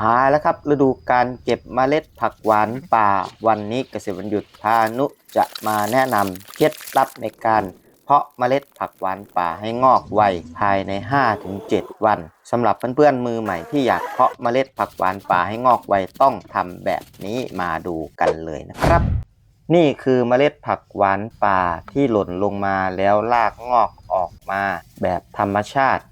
มาแล้วครับฤดูการเก็บเมล็ดผักหวานป่าวันนี้เกษตรวันหยุดพานุจะมาแนะนำเคล็ดลับในการ เพาะเมล็ดผักหวานป่าให้งอกไวภายใน 5-7 วันสำหรับเพื่อนๆมือใหม่ที่อยากเพาะเมล็ดผักหวานป่าให้งอกไวต้องทำแบบนี้มาดูกันเลยนะครับ นี่คือเมล็ดผักหวานป่าที่หล่นลงมาแล้วรากงอกออกมาแบบธรรมชาติ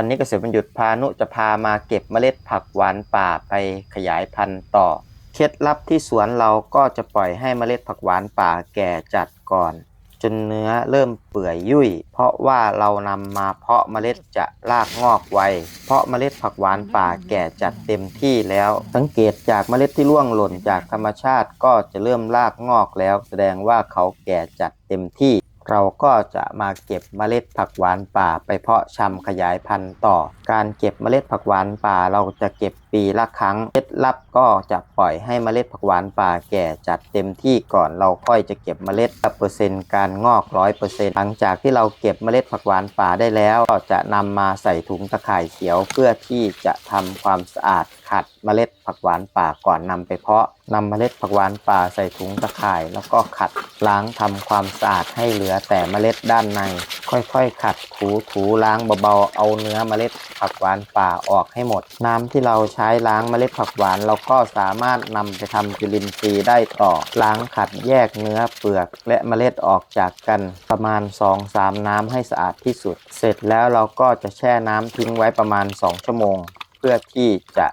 วันนี้เกษตรบรรยุทธ์พานุจะพามาเก็บเมล็ดผักหวานป่าไปขยายพันธุ์ต่อ เคล็ดลับที่สวนเราก็จะปล่อยให้เมล็ดผักหวานป่าแก่จัดก่อน จนเนื้อเริ่มเปื่อยยุ่ย เพราะว่าเรานำมาเพาะเมล็ดจะรากงอกไว เพราะเมล็ดผักหวานป่าแก่จัดเต็มที่แล้ว สังเกตจากเมล็ดที่ร่วงหล่นจากธรรมชาติก็จะเริ่มรากงอกแล้ว แสดงว่าเขาแก่จัดเต็มที่ เราก็จะมาเก็บเมล็ดผักหวานป่าไปเพาะชำขยายพันธุ์ต่อ การเก็บเมล็ดผักหวานป่าเราจะเก็บปีละครั้งเคล็ดลับก็จะปล่อยให้เมล็ดผักหวานป่าแก่จัดเต็มที่ก่อนเราค่อยจะเก็บเมล็ดเปอร์เซ็นต์การงอกร้อยเปอร์เซ็นต์หลังจากที่เราเก็บเมล็ดผักหวานป่าได้แล้ว ก็จะนำมาใส่ถุงตะข่ายเขียวเพื่อที่จะทำความสะอาดขัดเมล็ดผักหวานป่าก่อนนำไปเพาะนำเมล็ดผักหวานป่าใส่ถุงตะข่าย แล้วก็ขัดล้างทำความสะอาดให้เหลือแต่เมล็ดด้านใน ค่อยๆ ขัดถูถูล้างเบาๆ เอาเนื้อเมล็ดผักหวานป่าออกให้หมด น้ำที่เราใช้ล้างเมล็ดผักหวานเราก็สามารถนำไปทำจุลินทรีย์ได้ต่อ ล้างขัดแยกเนื้อเปลือกและเมล็ดออกจากกันประมาณ 2-3 น้ำให้สะอาดที่สุด เสร็จแล้วเราก็จะแช่น้ำทิ้งไว้ประมาณ 2 ชั่วโมง เพื่อที่จะ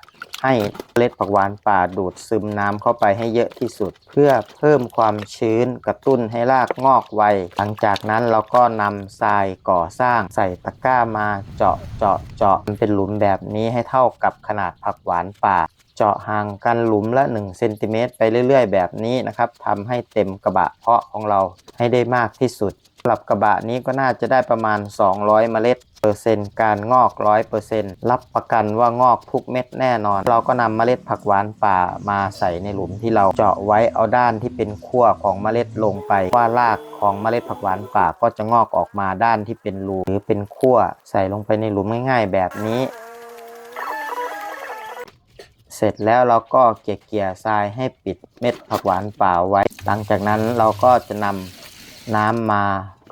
ให้เมล็ดผักหวานป่าดูดซึมน้ำเข้าไปให้เยอะที่สุด เพื่อเพิ่มความชื้นกระตุ้นให้รากงอกไว หลังจากนั้นเราก็นำทรายก่อสร้างใส่ตะกร้ามาเจาะเจาะเจาะมันเป็นหลุมแบบนี้ให้เท่ากับขนาดผักหวานป่าเจาะห่างกันหลุมละ1เซนติเมตรไปเรื่อย ๆ แบบนี้นะครับทำให้เต็มกระบะเพาะของเราให้ได้มากที่สุด หรับกระบะนี้ก็น่าจะได้ประมาณ 200 เมล็ดเปอร์เซ็นต์การงอกร้อยเปอร์เซนต์รับประกันว่างอกทุกเม็ดแน่นอน เราก็นำเมล็ดผักหวานป่ามาใส่ในหลุมที่เราเจาะไว้เอาด้านที่เป็นขั้วของเมล็ดลงไปว่ารากของเมล็ดผักหวานป่าก็จะงอกออกมาด้านที่เป็นรูหรือเป็นขั้วใส่ลงไปในหลุมง่าย ๆ แบบนี้เสร็จแล้วเราก็เกลี่ยเกี่ยทรายให้ปิดเม็ดผักหวานป่าไว้ หลังจากนั้นเราก็จะนำ น้ำมา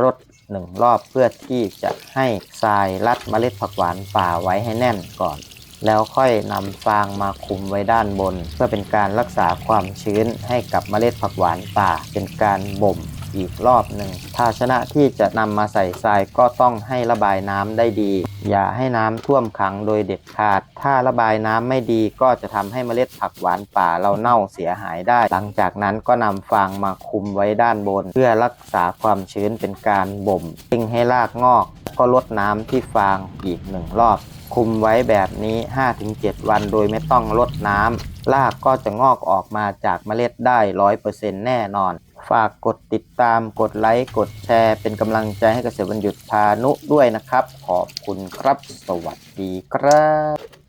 รดหนึ่งรอบเพื่อที่จะให้ทรายรัดเมล็ดผักหวานป่าไว้ให้แน่นก่อน แล้วค่อยนำฟางมาคุมไว้ด้านบน เพื่อเป็นการรักษาความชื้นให้กับเมล็ดผักหวานป่า เป็นการบ่ม อีกรอบหนึ่ง ภาชนะที่จะนำมาใส่ทรายก็ต้องให้ระบายน้ำได้ดี อย่าให้น้ำท่วมขังโดยเด็ดขาด ถ้าระบายน้ำไม่ดีก็จะทำให้เมล็ดผักหวานป่าเราเน่าเสียหายได้ หลังจากนั้นก็นำฟางมาคุมไว้ด้านบน เพื่อรักษาความชื้นเป็นการบ่มทิ้งให้รากงอก ก็ลดน้ำที่ฟางอีกหนึ่งรอบคุมไว้แบบนี้ 5-7 วันโดยไม่ต้องลดน้ำรากก็จะงอกออกมาจากเมล็ดได้ 100%แน่นอน ฝากกดติดตามกดไลค์ กดแชร์ เป็นกำลังใจให้เกษตรวันหยุดพานุด้วยนะครับ ขอบคุณครับ สวัสดีครับ